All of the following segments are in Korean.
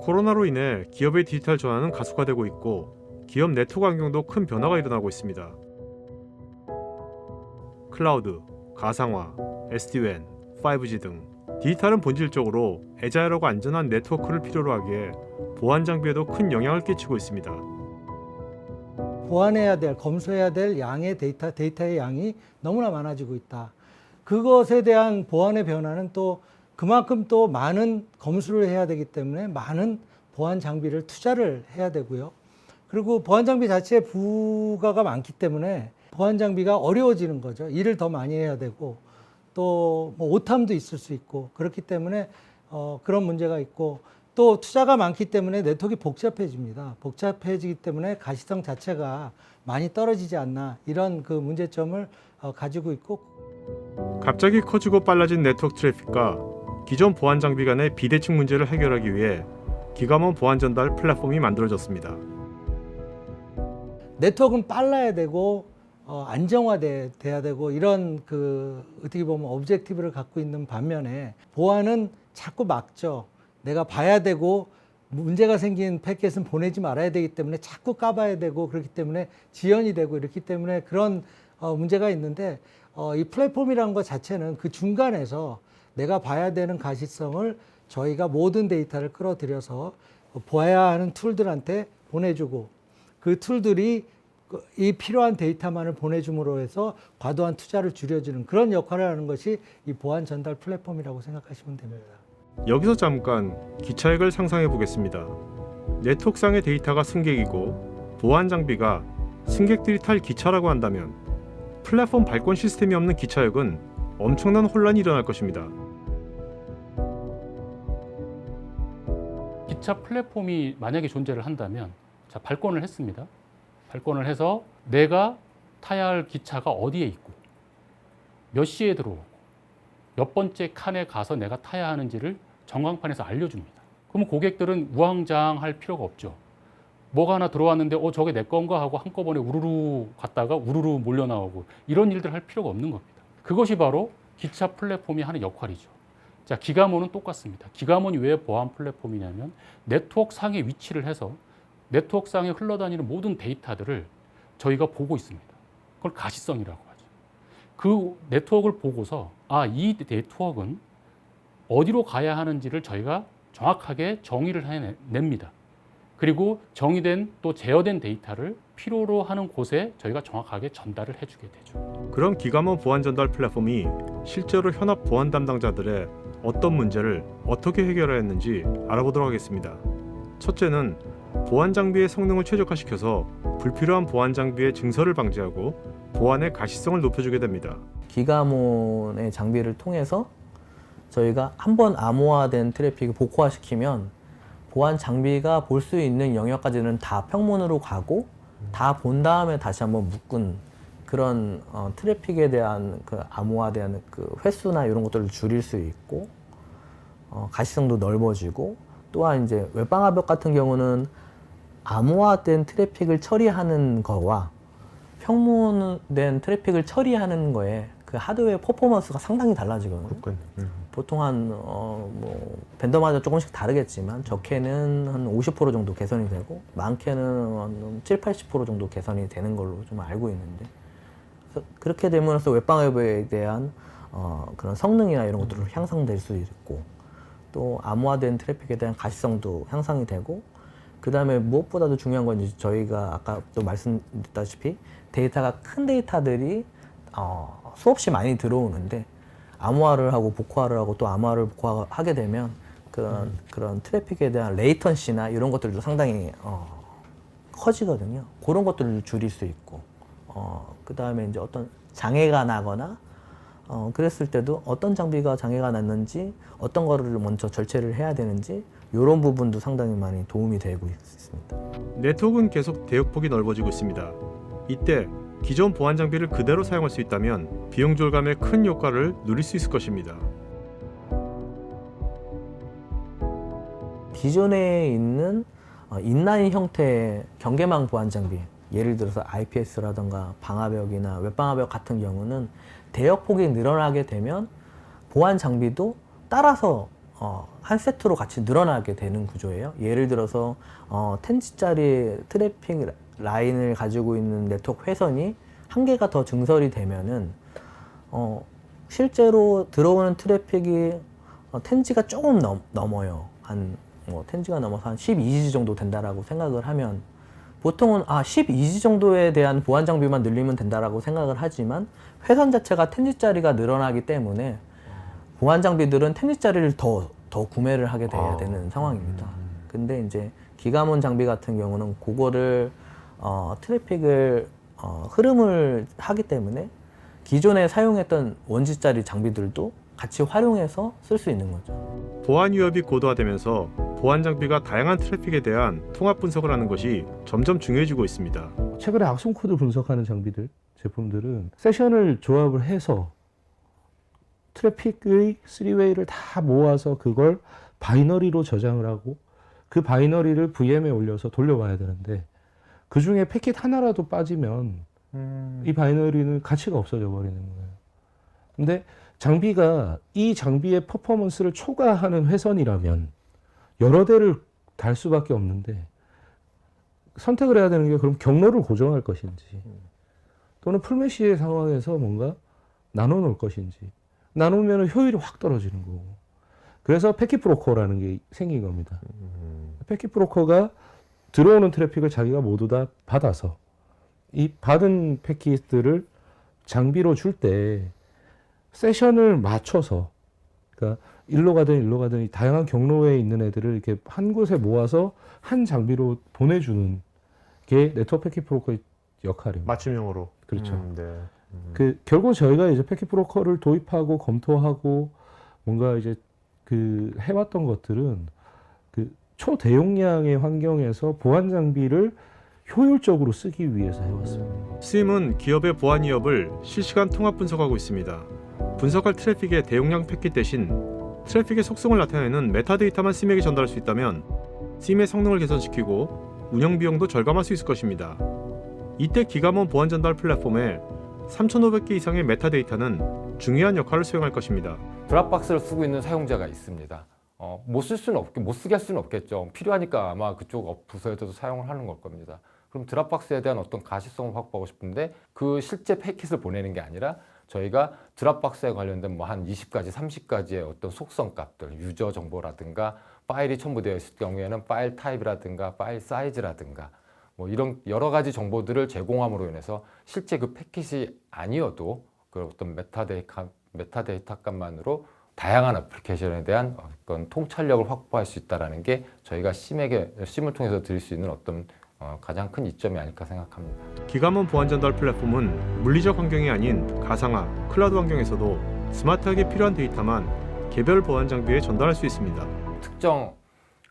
코로나로 인해 기업의 디지털 전환은 가속화되고 있고 기업 네트워크 환경도 큰 변화가 일어나고 있습니다. 클라우드, 가상화, SD-WAN, 5G 등 디지털은 본질적으로 애자일하고 안전한 네트워크를 필요로 하기에 보안 장비에도 큰 영향을 끼치고 있습니다. 보완해야 될, 검수해야 될 양의 데이터, 데이터의 양이 너무나 많아지고 있다. 그것에 대한 보안의 변화는 또 그만큼 또 많은 검수를 해야 되기 때문에 많은 보안 장비를 투자를 해야 되고요. 그리고 보안 장비 자체에 부가가 많기 때문에 보안 장비가 어려워지는 거죠. 일을 더 많이 해야 되고 또 뭐 오탐도 있을 수 있고 그렇기 때문에 어, 그런 문제가 있고 또 투자가 많기 때문에 네트워크가 복잡해집니다. 복잡해지기 때문에 가시성 자체가 많이 떨어지지 않나 이런 그 문제점을 어, 가지고 있고 갑자기 커지고 빨라진 네트워크 트래픽과 기존 보안 장비 간의 비대칭 문제를 해결하기 위해 기가몬 보안 전달 플랫폼이 만들어졌습니다. 네트워크는 빨라야 되고 어, 안정화돼야 되고 이런 그 어떻게 보면 오브젝티브를 갖고 있는 반면에 보안은 자꾸 막죠. 내가 봐야 되고 문제가 생긴 패킷은 보내지 말아야 되기 때문에 자꾸 까봐야 되고 그렇기 때문에 지연이 되고 이렇기 때문에 그런 어, 문제가 있는데 어, 이 플랫폼이라는 것 자체는 그 중간에서 내가 봐야 되는 가시성을 저희가 모든 데이터를 끌어들여서 보아야 하는 툴들한테 보내주고 그 툴들이 그- 이 필요한 데이터만을 보내줌으로 해서 과도한 투자를 줄여주는 그런 역할을 하는 것이 이 보안 전달 플랫폼이라고 생각하시면 됩니다. 여기서 잠깐 기차액을 상상해 보겠습니다. 네트워크상의 데이터가 승객이고 보안 장비가 승객들이 탈 기차라고 한다면 플랫폼 발권 시스템이 없는 기차역은 엄청난 혼란이 일어날 것입니다. 기차 플랫폼이 만약에 존재를 한다면 자 발권을 했습니다. 발권을 해서 내가 타야 할 기차가 어디에 있고 몇 시에 들어오고 몇 번째 칸에 가서 내가 타야 하는지를 전광판에서 알려줍니다. 그러면 고객들은 우왕좌왕할 필요가 없죠. 뭐가 하나 들어왔는데 어 저게 내 건가 하고 한꺼번에 우르르 갔다가 우르르 몰려 나오고 이런 일들 할 필요가 없는 겁니다. 그것이 바로 기차 플랫폼이 하는 역할이죠. 자, 기가모는 똑같습니다. 기가모는 왜 보안 플랫폼이냐면 네트워크 상에 위치를 해서 네트워크 상에 흘러다니는 모든 데이터들을 저희가 보고 있습니다. 그걸 가시성이라고 하죠. 그 네트워크를 보고서 아, 이 네트워크는 어디로 가야 하는지를 저희가 정확하게 정의를 해냅니다. 그리고 정의된 또 제어된 데이터를 필요로 하는 곳에 저희가 정확하게 전달을 해주게 되죠. 그런 기가몬 보안 전달 플랫폼이 실제로 현업 보안 담당자들의 어떤 문제를 어떻게 해결하였는지 알아보도록 하겠습니다. 첫째는 보안 장비의 성능을 최적화시켜서 불필요한 보안 장비의 증설을 방지하고 보안의 가시성을 높여주게 됩니다. 기가몬의 장비를 통해서 저희가 한 번 암호화된 트래픽을 복호화시키면 보안 장비가 볼 수 있는 영역까지는 다 평문으로 가고 다 본 다음에 다시 한번 묶은 그런 어, 트래픽에 대한 그 암호화된 그 횟수나 이런 것들을 줄일 수 있고 어, 가시성도 넓어지고 또한 이제 웹방화벽 같은 경우는 암호화된 트래픽을 처리하는 거와 평문된 트래픽을 처리하는 거에 그 하드웨어 퍼포먼스가 상당히 달라지거든요. 보통 한, 어, 뭐, 벤더마다 조금씩 다르겠지만, 적게는 한 50% 정도 개선이 되고, 많게는 한 7, 80% 정도 개선이 되는 걸로 좀 알고 있는데, 그래서 그렇게 됨으로써 웹방웹에 대한 어, 그런 성능이나 이런 것들을 향상될 수 있고, 또 암호화된 트래픽에 대한 가시성도 향상이 되고, 그 다음에 무엇보다도 중요한 건 이제 저희가 아까 또 말씀드렸다시피 데이터가 큰 데이터들이 어, 수없이 많이 들어오는데 암호화를 하고 복호화를 하고 또 암호화를 복호하게 되면 그런 그런 트래픽에 대한 레이턴시나 이런 것들도 상당히 어, 커지거든요. 그런 것들을 줄일 수 있고 어, 그 다음에 이제 어떤 장애가 나거나 어, 그랬을 때도 어떤 장비가 장애가 났는지 어떤 거를 먼저 절체를 해야 되는지 이런 부분도 상당히 많이 도움이 되고 있습니다. 네트워크는 계속 대역폭이 넓어지고 있습니다. 이때 기존 보안 장비를 그대로 사용할 수 있다면 비용 절감에 큰 효과를 누릴 수 있을 것입니다. 기존에 있는 어, 인라인 형태의 경계망 보안 장비, 예를 들어서 IPS라던가 방화벽이나 웹방화벽 같은 경우는 대역 폭이 늘어나게 되면 보안 장비도 따라서 어, 한 세트로 같이 늘어나게 되는 구조예요. 예를 들어서 어, 10G짜리 트래픽 라인을 가지고 있는 네트워크 회선이 한 개가 더 증설이 되면은 어, 실제로 들어오는 트래픽이 어, 10G가 조금 넘, 넘어요. 한 뭐, 10G가 넘어서 한 12G 정도 된다라고 생각을 하면 보통은 아 12G 정도에 대한 보안 장비만 늘리면 된다라고 생각을 하지만 회선 자체가 10G짜리가 늘어나기 때문에 보안 장비들은 10G짜리를 더, 더 구매를 하게 돼야 아. 되는 상황입니다. 근데 이제 기가몬 장비 같은 경우는 그거를 어, 트래픽을 어, 흐름을 하기 때문에 기존에 사용했던 원지짜리 장비들도 같이 활용해서 쓸 수 있는 거죠. 보안 위협이 고도화되면서 보안 장비가 다양한 트래픽에 대한 통합 분석을 하는 것이 점점 중요해지고 있습니다. 최근에 악성 코드 분석하는 장비들 제품들은 세션을 조합을 해서 트래픽의 3웨이를 다 모아서 그걸 바이너리로 저장을 하고 그 바이너리를 VM에 올려서 돌려봐야 되는데 그 중에 패킷 하나라도 빠지면 이 바이너리는 가치가 없어져 버리는 거예요. 근데 장비가 이 장비의 퍼포먼스를 초과하는 회선이라면 여러 대를 달 수밖에 없는데 선택을 해야 되는 게 그럼 경로를 고정할 것인지 또는 풀메시의 상황에서 뭔가 나눠 놓을 것인지 나누면 효율이 확 떨어지는 거고 그래서 패킷 브로커라는 게 생긴 겁니다. 패킷 브로커가 들어오는 트래픽을 자기가 모두 다 받아서 이 받은 패킷들을 장비로 줄 때 세션을 맞춰서 그러니까 일로 가든 일로 가든 이 다양한 경로에 있는 애들을 이렇게 한 곳에 모아서 한 장비로 보내주는 게 네트워크 패킷 브로커의 역할입니다. 맞춤형으로. 그렇죠. 음, 네. 그 결국 저희가 이제 패킷 브로커를 도입하고 검토하고 뭔가 이제 그 해왔던 것들은 그 초대용량의 환경에서 보안 장비를 효율적으로 쓰기 위해서 해왔습니다. 스임은 기업의 보안 위협을 실시간 통합 분석하고 있습니다. 분석할 트래픽의 대용량 패킷 대신 트래픽의 속성을 나타내는 메타데이터만 스임에게 전달할 수 있다면 스임의 성능을 개선시키고 운영 비용도 절감할 수 있을 것입니다. 이때 기가몬 보안 전달 플랫폼에 3,500개 이상의 메타데이터는 중요한 역할을 수행할 것입니다. 드랍박스를 쓰고 있는 사용자가 있습니다. 어, 못 쓸 수는 없겠, 못 쓰게 할 수는 없겠죠. 필요하니까 아마 그쪽 업- 부서에서도 사용을 하는 걸 겁니다. 그럼 드랍박스에 대한 어떤 가시성을 확보하고 싶은데 그 실제 패킷을 보내는 게 아니라 저희가 드랍박스에 관련된 뭐 한 20가지, 30가지의 어떤 속성 값들, 유저 정보라든가 파일이 첨부되어 있을 경우에는 파일 타입이라든가 파일 사이즈라든가 뭐 이런 여러 가지 정보들을 제공함으로 인해서 실제 그 패킷이 아니어도 그 어떤 메타데이터, 메타데이터 값만으로 다양한 애플리케이션에 대한 어떤 통찰력을 확보할 수 있다는 게 저희가 심에게 심을 통해서 드릴 수 있는 어떤 어, 가장 큰 이점이 아닐까 생각합니다. 기가몬 보안 전달 플랫폼은 물리적 환경이 아닌 가상화, 클라우드 환경에서도 스마트하게 필요한 데이터만 개별 보안 장비에 전달할 수 있습니다. 특정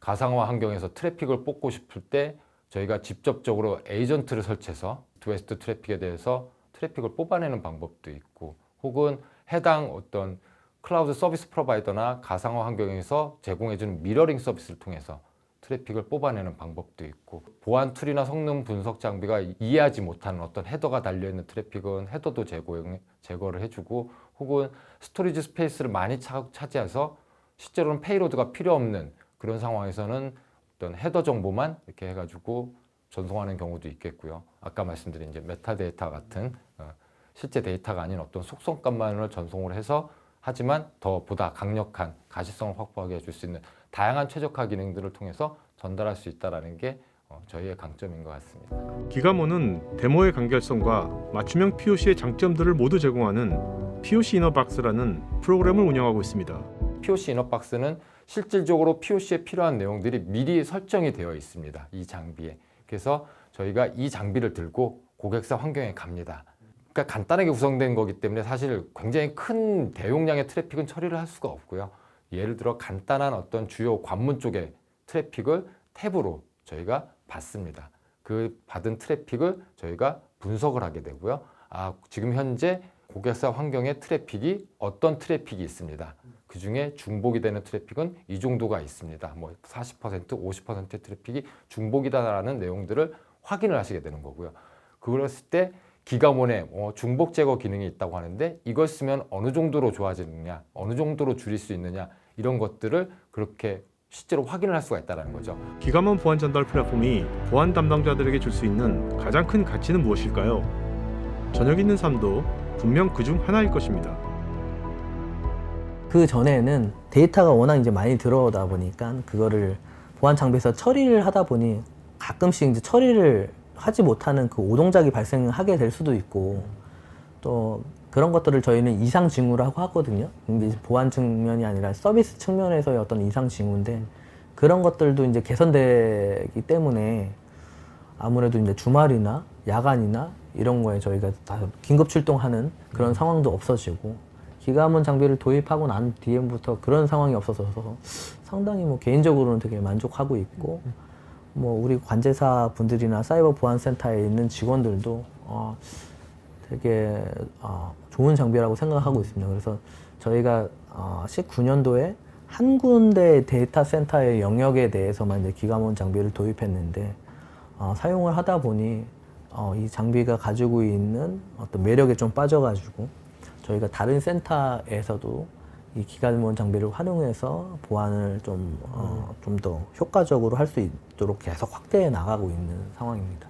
가상화 환경에서 트래픽을 뽑고 싶을 때 저희가 직접적으로 에이전트를 설치해서 웨스트 트래픽에 대해서 트래픽을 뽑아내는 방법도 있고 혹은 해당 어떤 클라우드 서비스 프로바이더나 가상화 환경에서 제공해주는 미러링 서비스를 통해서 트래픽을 뽑아내는 방법도 있고 보안 툴이나 성능 분석 장비가 이해하지 못하는 어떤 헤더가 달려있는 트래픽은 헤더도 제거, 제거를 해주고 혹은 스토리지 스페이스를 많이 차, 차지해서 실제로는 페이로드가 필요 없는 그런 상황에서는 어떤 헤더 정보만 이렇게 해가지고 전송하는 경우도 있겠고요. 아까 말씀드린 이제 메타데이터 같은 어, 실제 데이터가 아닌 어떤 속성값만을 전송을 해서 하지만 더 보다 강력한 가시성을 확보하게 해줄 수 있는 다양한 최적화 기능들을 통해서 전달할 수 있다라는 게 어, 저희의 강점인 것 같습니다. 기가몬은 데모의 간결성과 맞춤형 POC의 장점들을 모두 제공하는 POC 이너박스라는 프로그램을 운영하고 있습니다. POC 이너박스는 실질적으로 POC에 필요한 내용들이 미리 설정이 되어 있습니다. 이 장비에. 그래서 저희가 이 장비를 들고 고객사 환경에 갑니다. 그러니까 간단하게 구성된 거기 때문에 사실 굉장히 큰 대용량의 트래픽은 처리를 할 수가 없고요. 예를 들어 간단한 어떤 주요 관문 쪽의 트래픽을 탭으로 저희가 받습니다. 그 받은 트래픽을 저희가 분석을 하게 되고요. 아, 지금 현재 고객사 환경의 트래픽이 어떤 트래픽이 있습니다. 그 중에 중복이 되는 트래픽은 이 정도가 있습니다. 뭐 40%, 50%의 트래픽이 중복이다라는 내용들을 확인을 하시게 되는 거고요. 그랬을 때 기가몬에 어, 중복 제거 기능이 있다고 하는데 이걸 쓰면 어느 정도로 좋아지느냐, 어느 정도로 줄일 수 있느냐 이런 것들을 그렇게 실제로 확인을 할 수가 있다는 거죠. 기가먼 보안 전달 플랫폼이 보안 담당자들에게 줄 수 있는 가장 큰 가치는 무엇일까요? 저녁 있는 삶도 분명 그 중 하나일 것입니다. 그 전에는 데이터가 워낙 이제 많이 들어오다 보니까 그거를 보안 장비에서 처리를 하다 보니 가끔씩 이제 처리를 하지 못하는 그 오동작이 발생하게 될 수도 있고 또 그런 것들을 저희는 이상 징후라고 하거든요. 근데 이제 보안 측면이 아니라 서비스 측면에서의 어떤 이상 징후인데 그런 것들도 이제 개선되기 때문에 아무래도 이제 주말이나 야간이나 이런 거에 저희가 다 긴급 출동하는 그런 상황도 없어지고 기가문 장비를 도입하고 난 뒤에부터 그런 상황이 없어져서 상당히 뭐 개인적으로는 되게 만족하고 있고 뭐 우리 관제사 분들이나 사이버 보안 센터에 있는 직원들도 어 되게 어 좋은 장비라고 생각하고 있습니다. 그래서 저희가 어 19년도에 한 군데 데이터 센터의 영역에 대해서만 이제 기가문 장비를 도입했는데 어, 사용을 하다 보니 어, 이 장비가 가지고 있는 어떤 매력에 좀 빠져가지고 저희가 다른 센터에서도 이 기가문 장비를 활용해서 보안을 좀, 어, 좀 더 효과적으로 할 수 있도록 계속 확대해 나가고 있는 상황입니다.